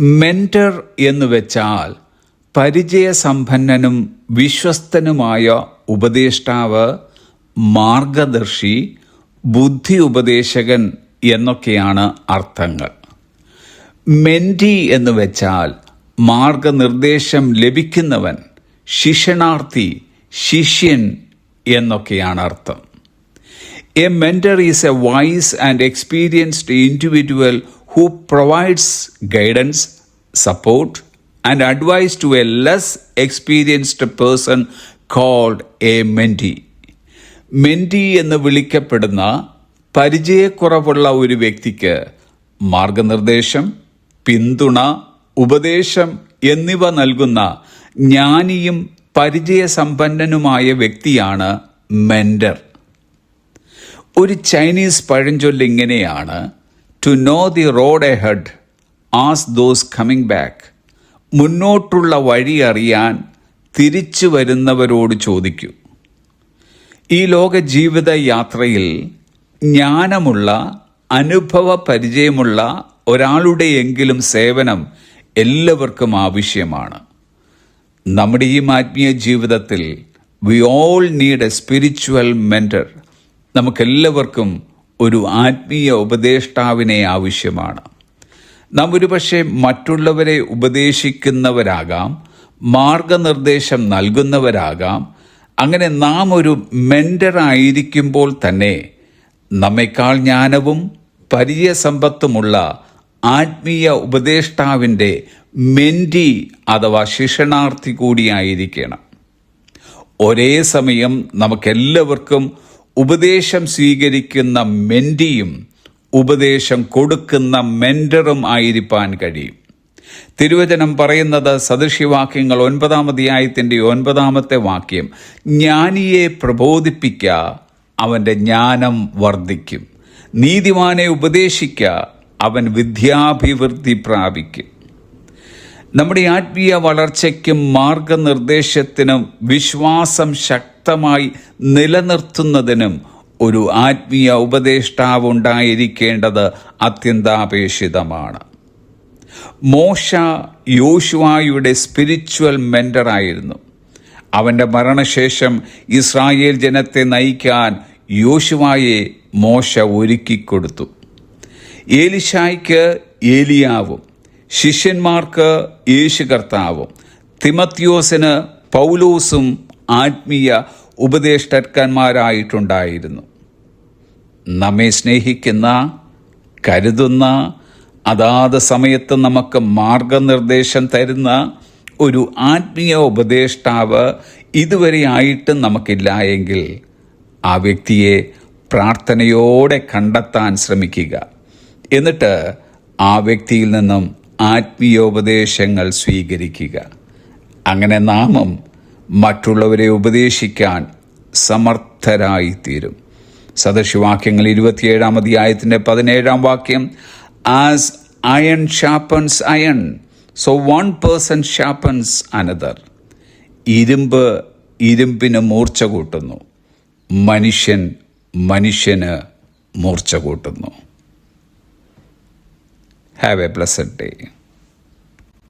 Mentor എന്ന് വെച്ചാൽ പരിചയസമ്പന്നനും വിശ്വസ്തനുമായ ഉപദേഷ്ടാവ് മാർഗദർശി ബുദ്ധി ഉപദേശകൻ എന്നൊക്കെയാണ് അർത്ഥങ്ങൾ. മെന്റി എന്ന് വെച്ചാൽ മാർഗനിർദ്ദേശം ലഭിക്കുന്നവൻ ശിക്ഷണാർത്ഥി ശിഷ്യൻ എന്നൊക്കെയാണ് അർത്ഥം. A mentor is a wise and experienced individual who provides guidance support and advice to a less experienced person called a mentee mentee എന്ന് വിളിക്കപ്പെടുന്ന പരിചയക്കുറവുള്ള ഒരു വ്യക്തിക്ക് മാർഗനിർദ്ദേശം പിന്തുണ ഉപദേശം എന്നിവ നൽകുന്ന ജ്ഞാനിയും പരിചയസമ്പന്നനുമായ വ്യക്തിയാണ് മെൻഡർ ഒരു ചൈനീസ് പഴഞ്ചൊല്ല് ഇങ്ങനെയാണ് to know the road ahead as those coming back മുന്നോട്ടുള്ള വഴി അറിയാൻ തിരിച്ചു വരുന്നവരോട് ചോദിക്കൂ. ഈ ലോക ജീവിത യാത്രയിൽ ജ്ഞാനമുള്ള അനുഭവ പരിചയമുള്ള ഒരാളുടെയെങ്കിലും സേവനം എല്ലാവർക്കും ആവശ്യമാണ്. നമ്മുടെ ഈ ആത്മീയ ജീവിതത്തിൽ we all need a spiritual mentor നമുക്കെല്ലാവർക്കും ഒരു ആത്മീയ ഉപദേഷ്ടാവിനെ ആവശ്യമാണ്. നാം ഒരുപക്ഷെ മറ്റുള്ളവരെ ഉപദേശിക്കുന്നവരാകാം മാർഗനിർദ്ദേശം നൽകുന്നവരാകാം അങ്ങനെ നാം ഒരു മെന്റർ ആയിരിക്കുമ്പോൾ തന്നെ നമ്മേക്കാൾ ജ്ഞാനവും പരിചയസമ്പത്തുമുള്ള ആത്മീയ ഉപദേഷ്ടാവിന്റെ മെന്റി അഥവാ ശിക്ഷണാർത്ഥി കൂടിയായിരിക്കണം. ഒരേ സമയം നമുക്കെല്ലാവർക്കും ഉപദേശം സ്വീകരിക്കുന്ന മെന്റിയും ഉപദേശം കൊടുക്കുന്ന മെന്ററും ആയിരിക്കാൻ കഴിയും. തിരുവചനം പറയുന്നത് സദൃശ്യവാക്യങ്ങൾ ഒൻപതാം അധ്യായത്തിന്റെ ഒൻപതാമത്തെ വാക്യം. ജ്ഞാനിയെ പ്രബോധിപ്പിക്ക അവന്റെ ജ്ഞാനം വർദ്ധിക്കും. നീതിമാനെ ഉപദേശിക്ക അവൻ വിദ്യാഭിവൃദ്ധി പ്രാപിക്കും. നമ്മുടെ ആത്മീയ വളർച്ചയ്ക്കും മാർഗനിർദ്ദേശത്തിനും വിശ്വാസം ശക്തമായി നിലനിർത്തുന്നതിനും ഒരു ആത്മീയ ഉപദേഷ്ടാവ് ഉണ്ടായിരിക്കേണ്ടത് അത്യന്താപേക്ഷിതമാണ്. മോശ യോശുവായുടെ സ്പിരിച്വൽ മെന്ററായിരുന്നു അവന്റെ മരണശേഷം ഇസ്രായേൽ ജനത്തെ നയിക്കാൻ യോശുവായെ മോശ ഒരുക്കിക്കൊടുത്തു. ഏലിശായ്ക്ക് ഏലിയാവും ശിഷ്യന്മാർക്ക് യേശു കർത്താവും. തിമത്യോസിന് പൗലോസും ആത്മീയ ഉപദേഷ്ടന്മാരായിട്ടുണ്ടായിരുന്നു നമ്മെ സ്നേഹിക്കുന്ന കരുതുന്ന അതാത് സമയത്ത് നമുക്ക് മാർഗനിർദ്ദേശം തരുന്ന ഒരു ആത്മീയ ഉപദേഷ്ടാവ് ഇതുവരെ ആയിട്ടും നമുക്കില്ല എങ്കിൽ ആ വ്യക്തിയെ പ്രാർത്ഥനയോടെ കണ്ടെത്താൻ ശ്രമിക്കുക. എന്നിട്ട് ആ വ്യക്തിയിൽ നിന്നും ആത്മീയോപദേശങ്ങൾ സ്വീകരിക്കുക. അങ്ങനെ നാമം മറ്റുള്ളവരെ ഉപദേശിക്കാൻ സമർത്ഥരായിത്തീരും. സദൃശവാക്യങ്ങൾ ഇരുപത്തിയേഴാം അധ്യായത്തിന്റെ പതിനേഴാം വാക്യം as iron sharpens iron so one person sharpens another ഇരുമ്പ് ഇരുമ്പിന് മൂർച്ച കൂട്ടുന്നു. മനുഷ്യൻ മനുഷ്യന് മൂർച്ച കൂട്ടുന്നു. Have a blessed day.